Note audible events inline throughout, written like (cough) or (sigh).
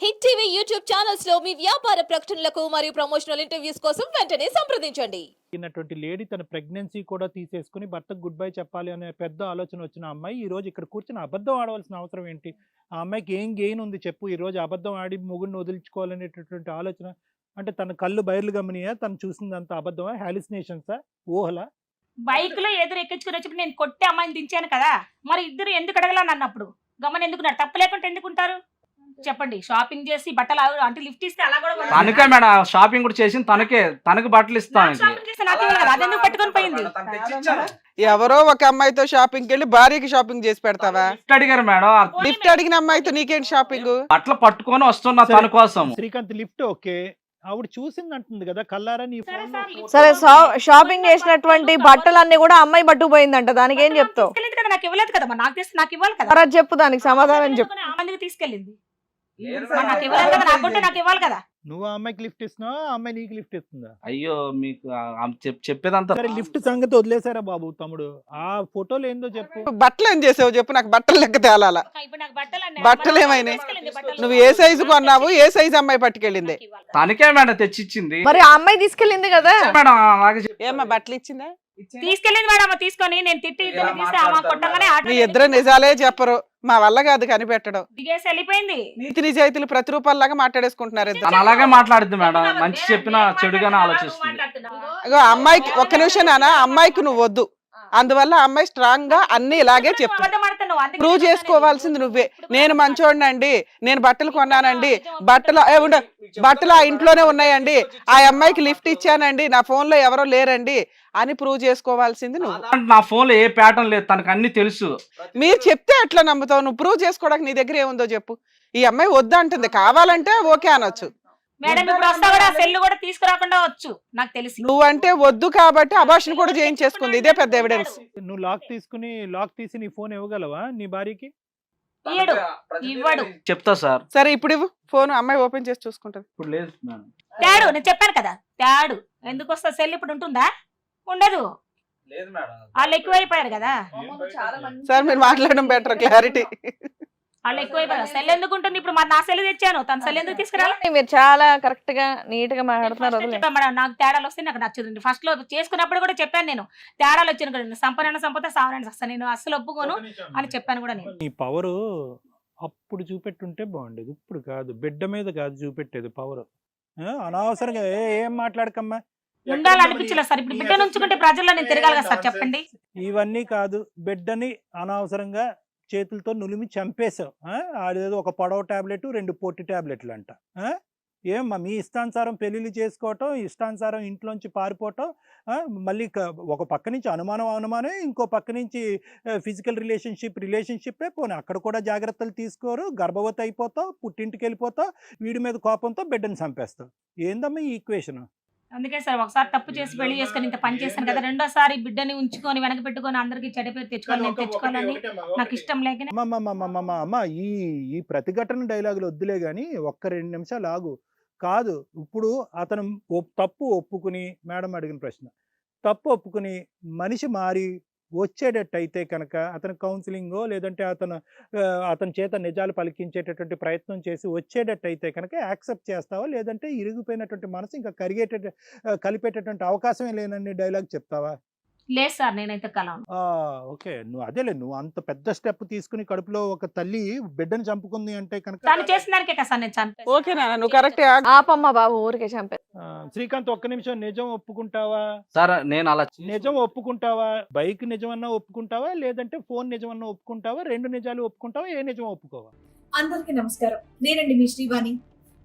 Hit TV YouTube ఛానల్స్లో మీ వ్యాపార ప్రకటనలకు మరియు ప్రమోషనల్ ఇంటర్వ్యూస్ కోసం వెంటనే సంప్రదించండి. ఉన్నటువంటి లేడీ తన ప్రెగ్నెన్సీ కూడా తీసేసుకుని భర్తకు గుడ్ బై చెప్పాలి అనే పెద్ద ఆలోచన వచ్చిన అమ్మాయి ఈ రోజు ఇక్కడ కూర్చొని అబద్ధం ఆడవలసిన అవసరం ఏంటి? ఆ అమ్మాయికి ఏం గెయిన్ ఉంది చెప్పు? ఈ రోజు అబద్ధం ఆడి మొగుడిని వదిలించుకోవాలనేటటువంటి ఆలోచన అంటే తన కళ్ళు బయర్లు గమనియా? తను చూసిందంత అబద్ధమా? హాలిసినేషన్సా ఊహలా? బైక్లో ఎదురు ఎక్కించుకుని వచ్చి నేను కొట్టి అమ్మాయిని దించాను కదా. మరి ఇద్దరు ఎందుకు అడగలా నన్ను అప్పుడు? గమని ఎందుకున్నారు తప్పు లేకుండా ఎందుకుంటారు చెప్పండి షాపింగ్ చేసి బట్టలు అంటే లిఫ్ట్ ఇస్తే అలా కూడా. తనకే మేడం షాపింగ్ కూడా చేసింది తనకే తనకు బట్టలు నాకు ఇస్తాను షాపింగ్ చేస్తే నాకు ఇవ్వాలి కదా అదెందుకు పట్టుకొని పోయింది? ఎవరో ఒక అమ్మాయితో షాపింగ్కి వెళ్ళి భార్యకి షాపింగ్ చేసి పెడతావా? గిఫ్ట్ అడిగారు మేడం ఆ లిఫ్ట్ అడిగిన అమ్మాయితో నీకేంటి షాపింగ్ బట్టలు పట్టుకొని వస్తున్నా తన కోసం. శ్రీకాంత్ లిఫ్ట్ ఓకే ఆవిడ చూసింది అంటుంది కదా కల్లారా నీ సరే షా- షాపింగ్ చేసినటువంటి బట్టలన్నీ కూడా అమ్మాయి పట్టుకుపోయిందంట దానికి ఏం చెప్తావు? తీసుకెళ్ళింది కదా నాకు ఇవ్వలేదు కదా మరి నాకు నాకు ఇవ్వాలి కదా. చెప్పు దానికి సమాధానం చెప్పు. తీసుకెళ్ళింది. నాకు ఇవ్వలేదు కదా నాకు కొంటే నాకు ఇవ్వాలి కదా. నువ్వు ఆ అమ్మాయికి లిఫ్ట్ ఇస్తున్నావు? ఆ అమ్మాయి నీకు లిఫ్ట్ ఇస్తుందా? అయ్యో మీకు ఆ- ఆ చెప్- చెప్పేదంతా సరే లిఫ్ట్ సంగతి వదిలేసారా బాబు తమ్ముడు? ఆ ఫోటోలు ఏందో చెప్పు. బట్టలు ఏం చేసావు చెప్పు నాకు బట్టలు లెక్క తేలాల. ఇప్పుడు నాకు బట్టలు అన్నీ- బట్టలు మరి ఏమైనాయి? తీసుకెళ్ళింది బట్టలు. నువ్వు ఏ సైజు కొన్నావు? ఏ సైజు అమ్మాయి పట్టుకెళ్ళింది? నాకు ఇవ్వాలి. తనకే మేడం తెచ్చిచ్చింది. మరి ఆ అమ్మాయి తీసుకెళ్ళింది కదా? మేడం అలాగే. ఏమ్మా బట్టలు ఇచ్చిందా? తీసుకెళ్ళింది మేడం తీసుకొని నేను తిట్టి ఇద్దరు ఇలా తీస్తే ఆమె మాట్లాడతారు కొట్టగానే మేడం. ఆటో నీ ఇద్దరు నిజాలే చెప్పరు. మా వల్ల కాదు కనిపెట్టడం. దిగేసి వెళ్ళిపోయింది. నీతి నిజాయితీలు ప్రతిరూపాల్లాగా మాట్లాడేసుకుంటున్నారు ఇద్దరు. తను అలాగే మాట్లాడుద్ది మేడం. మంచి చెప్పినా చెడుగానే ఆలోచిస్తుంది. అగో అమ్మాయికి ఒక్క నిమిషం నాన్న అమ్మాయికి నువ్వు వద్దు. అందువల్ల అమ్మాయి స్ట్రాంగ్గా అన్ని ఇలాగే చెప్పు ప్రూవ్ చేసుకోవాల్సింది నువ్వే. నేను మంచోడినండి. నేను బట్టలు కొన్నానండి. బట్టలు ఏ ఉండు. బట్టలు ఆ ఇంట్లోనే ఉన్నాయండి. ఆ అమ్మాయికి లిఫ్ట్ ఇచ్చానండి. నా ఫోన్లో ఎవరో లేరండి అని ప్రూవ్ చేసుకోవాల్సింది నువ్వు. నా ఫోన్లో ఏ ప్యాటర్న్ లేదు. తనకు అన్ని తెలుసు. మీరు చెప్తే ఎట్లా నమ్ముతావు? నువ్వు ప్రూవ్ చేసుకోవడానికి నీ దగ్గర ఏముందో చెప్పు. ఈ అమ్మాయి వద్దు అంటుంది కావాలంటే ఓకే అనొచ్చు. మేడం ఇప్పుడు వస్తా కూడా సెల్ కూడా తీసుకురాకుండా వచ్చు నాకు తెలిసి. నువ్వంటే వద్దు కాబట్టి అభాషణ కూడా చేయించేసుకుంది ఇదే పెద్ద ఎవిడెన్స్ నువ్వు లాక్ తీసుకుని లాక్ తీసి నీ ఫోన్ ఇవ్వగలవా? నీ భార్యకి? ఇయ్యడు. ఇవ్వడు. చెప్తా సార్. సరే ఇప్పుడు ఇవ్వు. ఫోన్ అమ్మాయి ఓపెన్ చేసి చూసుకుంటది. ఇప్పుడు లేదు మేడం. తేడు నేను చెప్పాను కదా. తేడు. ఎందుకు వస్తా సెల్ ఇప్పుడు ఉంటుందా? ఉండదు. లేదు మేడం. వాళ్ళు ఎక్కువైపోయారు కదా. సార్ మీరు మాట్లాడడం బెటర్ క్లారిటీ (laughs) వాళ్ళు ఎక్కువైపోయారు సెల్ ఎందుకు ఉంటుంది? ఇప్పుడు మరి నా సెల్ తెచ్చాను. తన సెల్ ఎందుకు తీసుకురాలి? మీరు చాలా కరెక్ట్గా నీట్గా మాట్లాడుతున్నారు నాకు తేడాలు వస్తే నాకు నచ్చదండి. ఫస్ట్లో చేసుకున్నప్పుడు కూడా చెప్పాను నేను. తేడాలు వచ్చిన కూడా. సంపన్న సంపద సావనని వస్తాను నేను అస్సలు ఒప్పుకోను అని చెప్పాను కూడా నేను. నీ పవరు అప్పుడు చూపెట్టుంటే బాగుండేది. ఇప్పుడు కాదు. బిడ్డ మీద కాదు చూపెట్టేది పవర్ అనవసరంగా ఏ ఏం మాట్లాడకమ్మా? ఉండాలనిపించలేదు సార్. ఇప్పుడు బిడ్డ నుంచుకుంటే ప్రజల్లో నేను తిరగాలి కదా సార్. చెప్పండి. ఇవన్నీ కాదు. బిడ్డని అనవసరంగా చేతులతో నులిమి చంపేశావు. ఆడేదో అదేదో ఒక పొడవ టాబ్లెట్ రెండు పొట్టి టాబ్లెట్లు అంట ఏం ఏమ్మా మీ ఇష్టానుసారం పెళ్ళిళ్ళు చేసుకోవటం ఇష్టానుసారం ఇంట్లోంచి పారిపోవటం మళ్ళీ ఒక పక్క నుంచి అనుమానం అనుమానం ఇంకో పక్క నుంచి ఫిజికల్ రిలేషన్షిప్ రిలేషన్షిప్పే పోనీ అక్కడ కూడా జాగ్రత్తలు తీసుకోరు గర్భవతి అయిపోతావు పుట్టింటికి వెళ్ళిపోతావు వీడి మీద కోపంతో బిడ్డను చంపేస్తావు. ఏందమ్మా ఈ ఈక్వేషన్? అందుకే సార్ ఒకసారి తప్పు చేసి పెళ్ళి చేసుకొని ఇంత పని చేశాను కదా రెండోసారి బిడ్డని ఉంచుకొని వెనక పెట్టుకొని అందరికి పేరు తెచ్చుకొని నేను తెచ్చుకోవాలని నాకు ఇష్టం లేకనే అమ్మ ఈ ఈ ప్రతిఘటన డైలాగులు వద్దులే కానీ ఒక్క రెండు నిమిషాలు ఆగు. కాదు ఇప్పుడు అతను తప్పు ఒప్పుకుని మేడం అడిగిన ప్రశ్న. తప్పు ఒప్పుకుని మనిషి మారి వచ్చేటట్టయితే కనుక అతను కౌన్సిలింగో లేదంటే అతను అతని చేత నిజాలు పలికించేటటువంటి ప్రయత్నం చేసి వచ్చేటట్టయితే కనుక యాక్సెప్ట్ చేస్తావా? లేదంటే ఇరిగిపోయినటువంటి మనసు ఇంకా కరిగేట కలిపేటటువంటి అవకాశమే లేనని డైలాగ్ చెప్తావా? లేదు సార్ నేనైతే కలం ఆ, ఓకే. నువ్వు అదేలే నువ్వు అంత పెద్ద స్టెప్ తీసుకుని కడుపులో ఒక తల్లి బిడ్డని చంపుకుంది అంటే కనుక తను చేసిన దానికే కదా సార్ నేను చంపేసి ఓకే నాన్న నువ్వు కరెక్ట్ ఆపమ్మ బాబు ఊరికే చంపే ఆ, శ్రీకాంత్ ఒక్క నిమిషం నిజం ఒప్పుకుంటావా? సార్ నేను అలా నిజం ఒప్పుకుంటావా? బైక్ నిజమన్నా ఒప్పుకుంటావా? లేదంటే ఫోన్ నిజమన్నా ఒప్పుకుంటావా? రెండు నిజాలు ఒప్పుకుంటావా? ఏ నిజం ఒప్పుకోవా? అందరికీ నమస్కారం. నేనండి మీ శ్రీవాణి.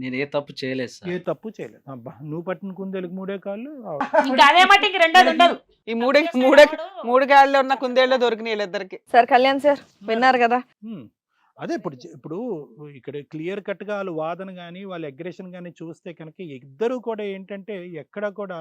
నేను ఏ తప్పు చేయలేదు ఏ సార్ తప్పు చేయలేదు. అబ్బా నువ్వు పట్టిన కుందేలకు మూడే కాళ్ళు ఆ, (laughs) ఇంకా అదే మాట ఇంక రెండోది ఉండదు. ఈ మూడే మూడే మూడు గాడిలో ఉన్న కుందేళ్ళు దొరికినాయి వీళ్ళిద్దరికి సార్ కళ్యాణ్ సార్ విన్నారు కదా. అదే ఇప్పుడు ఇప్పుడు ఇక్కడ క్లియర్ కట్గా వాళ్ళు వాదన కానీ వాళ్ళ అగ్రెషన్ కానీ చూస్తే కనుక ఇద్దరు కూడా ఏంటంటే ఎక్కడ కూడా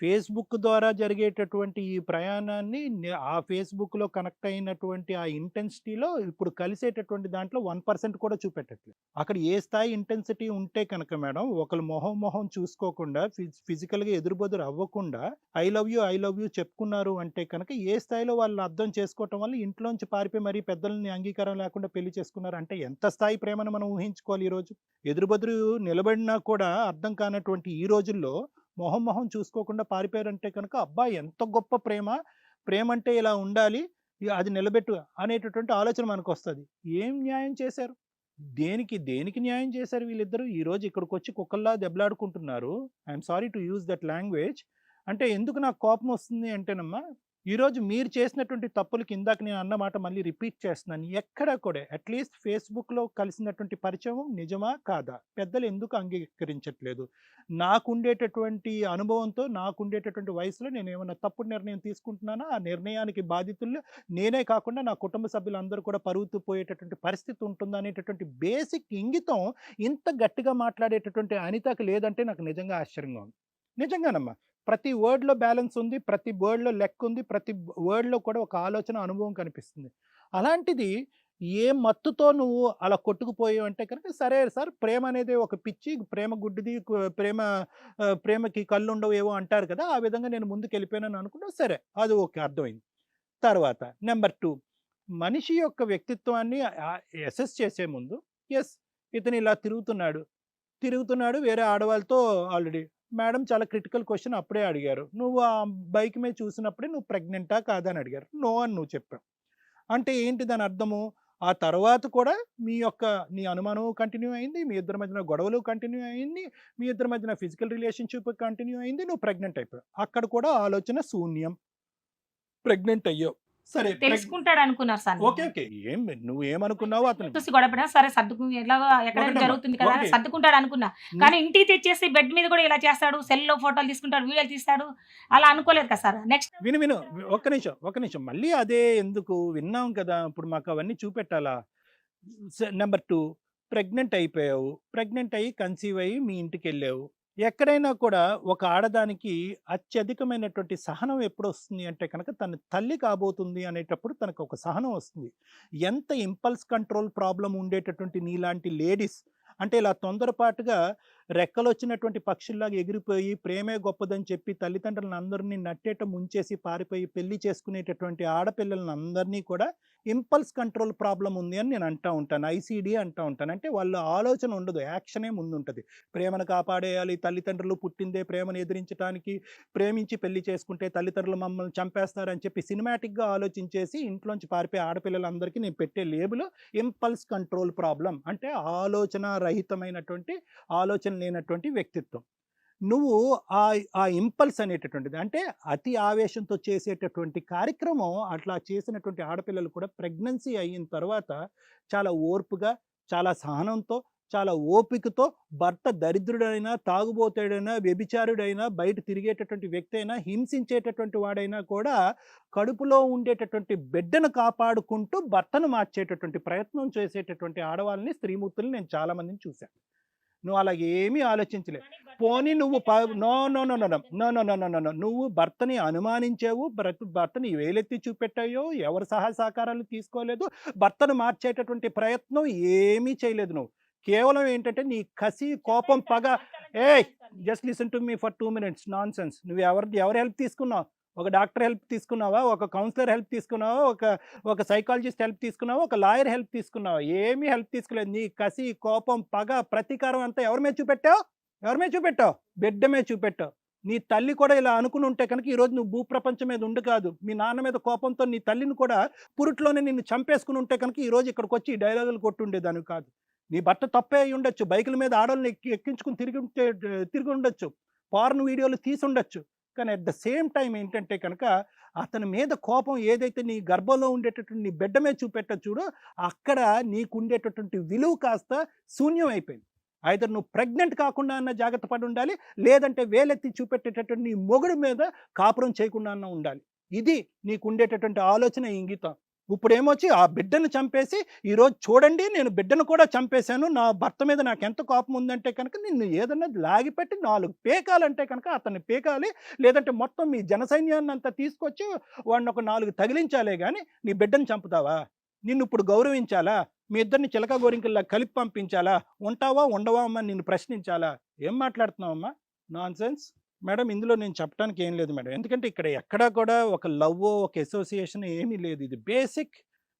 ఫేస్బుక్ ద్వారా జరిగేటటువంటి ఈ ప్రయాణాన్ని ఆ ఫేస్బుక్లో కనెక్ట్ అయినటువంటి ఆ ఇంటెన్సిటీలో ఇప్పుడు కలిసేటటువంటి దాంట్లో వన్ పర్సెంట్ కూడా చూపెట్టట్లేదు అక్కడ ఏ స్థాయి ఇంటెన్సిటీ ఉంటే కనుక మేడం ఒకరు మొహం మొహం చూసుకోకుండా ఫిజ్ ఫిజికల్గా ఎదురుబదురు అవ్వకుండా I love you I love you చెప్పుకున్నారు అంటే కనుక ఏ స్థాయిలో వాళ్ళు అర్థం చేసుకోవటం వల్ల ఇంట్లోంచి పారిపోయి మరీ పెద్దలని అంగీకారం లేకుండా పెళ్ళి చేసుకున్నారు అంటే ఎంత స్థాయి ప్రేమను మనం ఊహించుకోవాలి ఈరోజు? ఎదురుబెదురు నిలబడినా కూడా అర్థం కానటువంటి ఈ రోజుల్లో మొహం మొహం చూసుకోకుండా పారిపోయారంటే కనుక అబ్బాయి ఎంత గొప్ప ప్రేమ. ప్రేమ అంటే ఇలా ఉండాలి ఇక అది నిలబెట్టు అనేటటువంటి ఆలోచన మనకు వస్తుంది ఏం న్యాయం చేశారు? దేనికి దేనికి న్యాయం చేశారు వీళ్ళిద్దరూ? ఈరోజు ఇక్కడికి వచ్చి కుక్కల్లా దెబ్బలాడుకుంటున్నారు. I'm sorry to use that language. అంటే ఎందుకు నాకు కోపం వస్తుంది అంటేనమ్మా ఈరోజు మీరు చేసినటువంటి తప్పులకి ఇందాక నేను అన్నమాట మళ్ళీ రిపీట్ చేస్తున్నాను. ఎక్కడ కూడా అట్లీస్ట్ ఫేస్బుక్లో కలిసినటువంటి పరిచయం నిజమా కాదా? పెద్దలు ఎందుకు అంగీకరించట్లేదు? నాకుండేటటువంటి అనుభవంతో నాకుండేటటువంటి వయసులో నేను ఏమైనా తప్పుడు నిర్ణయం తీసుకుంటున్నానా? ఆ నిర్ణయానికి బాధితులు నేనే కాకుండా నా కుటుంబ సభ్యులందరూ కూడా పరుగుతూ పోయేటటువంటి పరిస్థితి ఉంటుందా అనేటటువంటి బేసిక్ ఇంగితం ఇంత గట్టిగా మాట్లాడేటటువంటి అనితకు లేదంటే నాకు నిజంగా ఆశ్చర్యంగా ఉంది. నిజంగానమ్మా. ప్రతి వర్డ్లో బ్యాలెన్స్ ఉంది ప్రతి వర్డ్లో లెక్క ఉంది ప్రతి వర్డ్లో కూడా ఒక ఆలోచన అనుభవం కనిపిస్తుంది. అలాంటిది ఏ మత్తుతో నువ్వు అలా కొట్టుకుపోయావు అంటే కనుక సరే సార్ ప్రేమ అనేది ఒక పిచ్చి ప్రేమ గుడ్డిది ప్రేమ ప్రేమకి కళ్ళు ఉండవు ఏవో అంటారు కదా ఆ విధంగా నేను ముందుకు వెళ్ళిపోయానని అనుకున్నా సరే అది ఓకే అర్థమైంది. తర్వాత నెంబర్ టూ మనిషి యొక్క వ్యక్తిత్వాన్ని అసెస్ చేసే ముందు ఎస్ ఇతను ఇలా తిరుగుతున్నాడు. తిరుగుతున్నాడు వేరే ఆడవాళ్ళతో ఆల్రెడీ మేడం చాలా క్రిటికల్ క్వశ్చన్ అప్పుడే అడిగారు. నువ్వు ఆ బైక్ మీద చూసినప్పుడే నువ్వు ప్రెగ్నెంటా కాదా? అని అడిగారు. నో అని నువ్వు చెప్పావు. అంటే ఏంటి దాని అర్థము? ఆ తర్వాత కూడా మీ యొక్క నీ అనుమానం కంటిన్యూ అయింది మీ ఇద్దరి మధ్యన గొడవలు కంటిన్యూ అయింది మీ ఇద్దరి మధ్యన ఫిజికల్ రిలేషన్షిప్ కంటిన్యూ అయింది నువ్వు ప్రెగ్నెంట్ అయిపోయావు. అక్కడ కూడా ఆలోచన శూన్యం. ప్రెగ్నెంట్ అయ్యావు. సరే తెలుసుకుంటాడు అనుకున్నారు సార్ ఓకే ఓకే. ఏం నువ్వు ఏమనుకున్నావు అతను చూసి గొడవపడినా సరే సర్దుకు ఎలా ఒకటమ్మా, జరుగుతుంది కదా. సర్దుకుంటాడు అనుకున్నా కానీ ఇంటికి తెచ్చేసి బెడ్ మీద కూడా ఇలా చేస్తాడు సెల్లో ఫోటోలు తీసుకుంటాడు వీడియోలు తీస్తాడు అలా అనుకోలేదు కదా సార్. నెక్స్ట్ విను విను ఒక్క నిమిషం ఒక్క నిమిషం. మళ్ళీ అదే ఎందుకు? విన్నాం కదా ఇప్పుడు మాకు అవన్నీ చూపెట్టాలా? నెంబర్ టూ ప్రెగ్నెంట్ అయిపోయావు. ప్రెగ్నెంట్ అయ్యి కన్సీవ్ అయ్యి మీ ఇంటికి వెళ్ళావు ఎక్కడైనా కూడా ఒక ఆడదానికి అత్యధికమైనటువంటి సహనం ఎప్పుడు వస్తుంది అంటే కనుక తన తల్లి కాబోతుంది అనేటప్పుడు తనకు ఒక సహనం వస్తుంది. ఎంత ఇంపల్స్ కంట్రోల్ ప్రాబ్లం ఉండేటటువంటి నీలాంటి లేడీస్ అంటే ఇలా తొందరపాటుగా రెక్కలు వచ్చినటువంటి పక్షుల్లాగా ఎగిరిపోయి ప్రేమే గొప్పదని చెప్పి తల్లిదండ్రులను అందరినీ నట్టేట ముంచేసి పారిపోయి పెళ్ళి చేసుకునేటటువంటి ఆడపిల్లలను అందరినీ కూడా ఇంపల్స్ కంట్రోల్ ప్రాబ్లం ఉంది అని నేను అంటూ ఉంటాను. ఐసీడీ అంటూ ఉంటాను. అంటే వాళ్ళ ఆలోచన ఉండదు. యాక్షనే ముందు ఉంటుంది ప్రేమను కాపాడేయాలి. తల్లిదండ్రులు పుట్టిందే ప్రేమను ఎదిరించడానికి ప్రేమించి పెళ్ళి చేసుకుంటే తల్లిదండ్రులు మమ్మల్ని చంపేస్తారని చెప్పి సినిమాటిక్గా ఆలోచించేసి ఇంట్లోంచి పారిపోయే ఆడపిల్లలందరికీ నేను పెట్టే లేబుల్ ఇంపల్స్ కంట్రోల్ ప్రాబ్లం అంటే ఆలోచన రహితమైనటువంటి ఆలోచన లేనటువంటి వ్యక్తిత్వం. నువ్వు ఆ ఆ ఇంపల్స్ అనేటటువంటిది అంటే అతి ఆవేశంతో చేసేటటువంటి కార్యక్రమం అట్లా చేసినటువంటి ఆడపిల్లలు కూడా ప్రెగ్నెన్సీ అయిన తర్వాత చాలా ఓర్పుగా చాలా సహనంతో చాలా ఓపికతో భర్త దరిద్రుడైనా తాగుబోతాడైనా వ్యభిచారుడైనా బయట తిరిగేటటువంటి వ్యక్తి అయినా హింసించేటటువంటి వాడైనా కూడా కడుపులో ఉండేటటువంటి బిడ్డను కాపాడుకుంటూ భర్తను మార్చేటటువంటి ప్రయత్నం చేసేటటువంటి ఆడవాళ్ళని స్త్రీమూర్తుల్ని నేను చాలామందిని చూశాను. నువ్వు అలా ఏమీ ఆలోచించలే పోనీ నువ్వు ప- no no no no no no no no no నువ్వు భర్తని అనుమానించావు భర్త భర్తని వేలెత్తి చూపెట్టాయో ఎవరు సహాయ సహకారాలు తీసుకోలేదు భర్తను మార్చేటటువంటి ప్రయత్నం ఏమీ చేయలేదు నువ్వు కేవలం ఏంటంటే నీ కసి కోపం పగ ఏయ్ just listen to me for two minutes nonsense నువ్వు ఎవరు ఎవరు హెల్ప్ తీసుకున్నావు ఒక డాక్టర్ హెల్ప్ తీసుకున్నావా? ఒక కౌన్సిలర్ హెల్ప్ తీసుకున్నావా? ఒక ఒక సైకాలజిస్ట్ హెల్ప్ తీసుకున్నావా? ఒక లాయర్ హెల్ప్ తీసుకున్నావా? ఏమీ హెల్ప్ తీసుకోలేదు. నీ కసి కోపం పగ ప్రతీకారం అంతా ఎవరి మీద చూపెట్టావు? ఎవరి మీద చూపెట్టావు? బిడ్డ మీద చూపెట్టావు. నీ తల్లి కూడా ఇలా అనుకుని ఉంటే కనుక ఈరోజు నువ్వు భూప్రపంచం మీద ఉండు కాదు. మీ నాన్న మీద కోపంతో నీ తల్లిని కూడా పురుట్లోనే నిన్ను చంపేసుకుని ఉంటే కనుక ఈరోజు ఇక్కడికి వచ్చి ఈ డైలాగులు కొట్టుండేదాన్ని కాదు. నీ భర్త తప్పే అయి ఉండొచ్చు. బైకుల మీద ఆడవాళ్ళని ఎక్కి ఎక్కించుకుని తిరిగి ఉంటే తిరిగి ఉండొచ్చు. పార్న్ వీడియోలు తీసి ఉండొచ్చు. కానీ అట్ ద సేమ్ టైం ఏంటంటే కనుక అతని మీద కోపం ఏదైతే నీ గర్భంలో ఉండేటటువంటి నీ బిడ్డ మీద చూపెట్ట చూడో అక్కడ నీకు ఉండేటటువంటి విలువ కాస్త శూన్యం అయిపోయింది. అయితే నువ్వు ప్రెగ్నెంట్ కాకుండా అన్న జాగ్రత్త పడి ఉండాలి లేదంటే వేలెత్తి చూపెట్టేటటువంటి నీ మొగుడు మీద కాపురం చేయకుండా అన్న ఉండాలి. ఇది నీకు ఉండేటటువంటి ఆలోచన ఇంగితం. ఇప్పుడు ఏమొచ్చి ఆ బిడ్డను చంపేసి ఈరోజు చూడండి నేను బిడ్డను కూడా చంపేశాను. నా భర్త మీద నాకు ఎంత కోపం ఉందంటే కనుక నిన్ను ఏదన్నా లాగిపెట్టి నాలుగు పేకాలంటే కనుక అతన్ని పేకాలి. లేదంటే మొత్తం మీ జనసైన్యాన్ని అంతా తీసుకొచ్చి వాడిని ఒక నాలుగు తగిలించాలే కానీ నీ బిడ్డను చంపుతావా? నిన్ను ఇప్పుడు గౌరవించాలా? మీ ఇద్దరిని చిలక గోరింకల్లా కలిపి పంపించాలా? ఉంటావా ఉండవా అమ్మా నిన్ను ప్రశ్నించాలా? ఏం మాట్లాడుతున్నావమ్మా? నాన్ సెన్స్ మేడం ఇందులో నేను చెప్పడానికి ఏం లేదు మేడం. ఎందుకంటే ఇక్కడ ఎక్కడా కూడా ఒక లవ్ ఒక అసోసియేషన్ ఏమీ లేదు. ఇది basic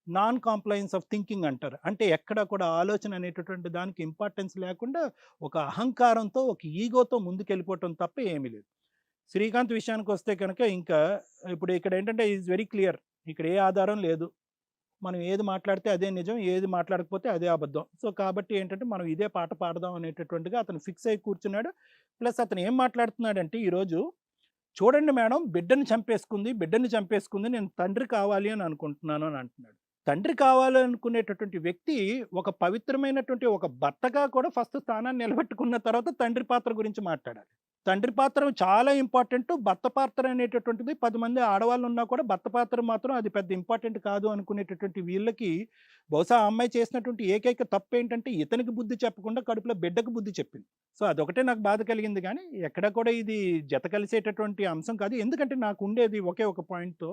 non compliance of thinking అంటారు. అంటే ఎక్కడ కూడా ఆలోచన అనేటటువంటి దానికి ఇంపార్టెన్స్ లేకుండా ఒక అహంకారంతో ఒక ఈగోతో ముందుకెళ్ళిపోవటం తప్ప ఏమీ లేదు. శ్రీకాంత్ విషయానికి వస్తే కనుక ఇంకా ఇప్పుడు ఇక్కడ ఏంటంటే ఈజ్ వెరీ క్లియర్ ఇక్కడ ఏ ఆధారం లేదు. మనం ఏది మాట్లాడితే అదే నిజం ఏది మాట్లాడకపోతే అదే అబద్ధం. సో కాబట్టి ఏంటంటే మనం ఇదే పాట పాడదాం అనేటటువంటిగా అతను ఫిక్స్ అయి కూర్చున్నాడు. ప్లస్ అతను ఏం మాట్లాడుతున్నాడంటే ఈరోజు చూడండి మేడం బిడ్డని చంపేసుకుంది బిడ్డని చంపేసుకుంది నేను తండ్రి కావాలి అని అనుకుంటున్నాను అని అంటున్నాడు. తండ్రి కావాలనుకునేటటువంటి వ్యక్తి ఒక పవిత్రమైనటువంటి ఒక భర్తగా కూడా ఫస్ట్ స్థానాన్ని నిలబెట్టుకున్న తర్వాత తండ్రి పాత్ర గురించి మాట్లాడాలి. తండ్రి పాత్ర చాలా ఇంపార్టెంట్. భర్త పాత్ర అనేటటువంటిది పది మంది ఆడవాళ్ళు ఉన్నా కూడా భర్త పాత్ర మాత్రం అది పెద్ద ఇంపార్టెంట్ కాదు అనుకునేటటువంటి వీళ్ళకి బహుశా ఆ అమ్మాయి చేసినటువంటి ఏకైక తప్పు ఏంటంటే ఇతనికి బుద్ధి చెప్పకుండా కడుపులో బిడ్డకు బుద్ధి చెప్పింది. సో అదొకటే నాకు బాధ కలిగింది కానీ ఎక్కడ కూడా ఇది జత కలిసేటటువంటి అంశం కాదు. ఎందుకంటే నాకు ఉండేది ఒకే ఒక పాయింట్తో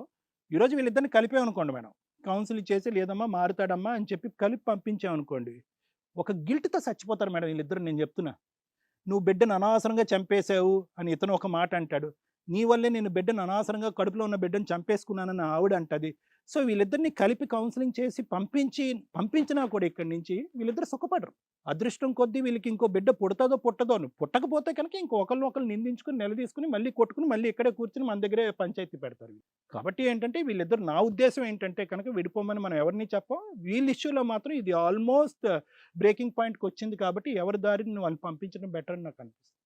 ఈరోజు వీళ్ళిద్దరిని కలిపామనుకోండి మేడం. కౌన్సిల్ చేసి లేదమ్మా మారుతాడమ్మా అని చెప్పి కలిపి పంపించామనుకోండి. ఒక గిల్ట్తో చచ్చిపోతారు మేడం వీళ్ళిద్దరు నేను చెప్తున్నా. నువ్వు బిడ్డను అనవసరంగా చంపేశావు అని ఇతను ఒక మాట అంటాడు. నీ వల్లే నేను బిడ్డను అనవసరంగా కడుపులో ఉన్న బిడ్డను చంపేసుకున్నానని ఆవిడ అంటది. సో వీళ్ళిద్దరిని కలిపి కౌన్సిలింగ్ చేసి పంపించి పంపించినా కూడా ఇక్కడి నుంచి వీళ్ళిద్దరు సుఖపడరు. అదృష్టం కొద్దీ వీళ్ళకి ఇంకో బిడ్డ పుడతాదో పుట్టదో అని. పుట్టకపోతే కనుక ఇంకొకళ్ళు ఒకళ్ళు నిందించుకుని నిలదీసుకుని మళ్ళీ కొట్టుకుని మళ్ళీ ఇక్కడే కూర్చుని మన దగ్గరే పంచాయతీ పెడతారు కాబట్టి ఏంటంటే వీళ్ళిద్దరు నా ఉద్దేశం ఏంటంటే కనుక విడిపోమని మనం ఎవరిని చెప్పం. వీళ్ళ ఇష్యూలో మాత్రం ఇది ఆల్మోస్ట్ బ్రేకింగ్ పాయింట్కి వచ్చింది కాబట్టి ఎవరి దారిని వాళ్ళు పంపించడం బెటర్ అని నాకు అనిపిస్తుంది.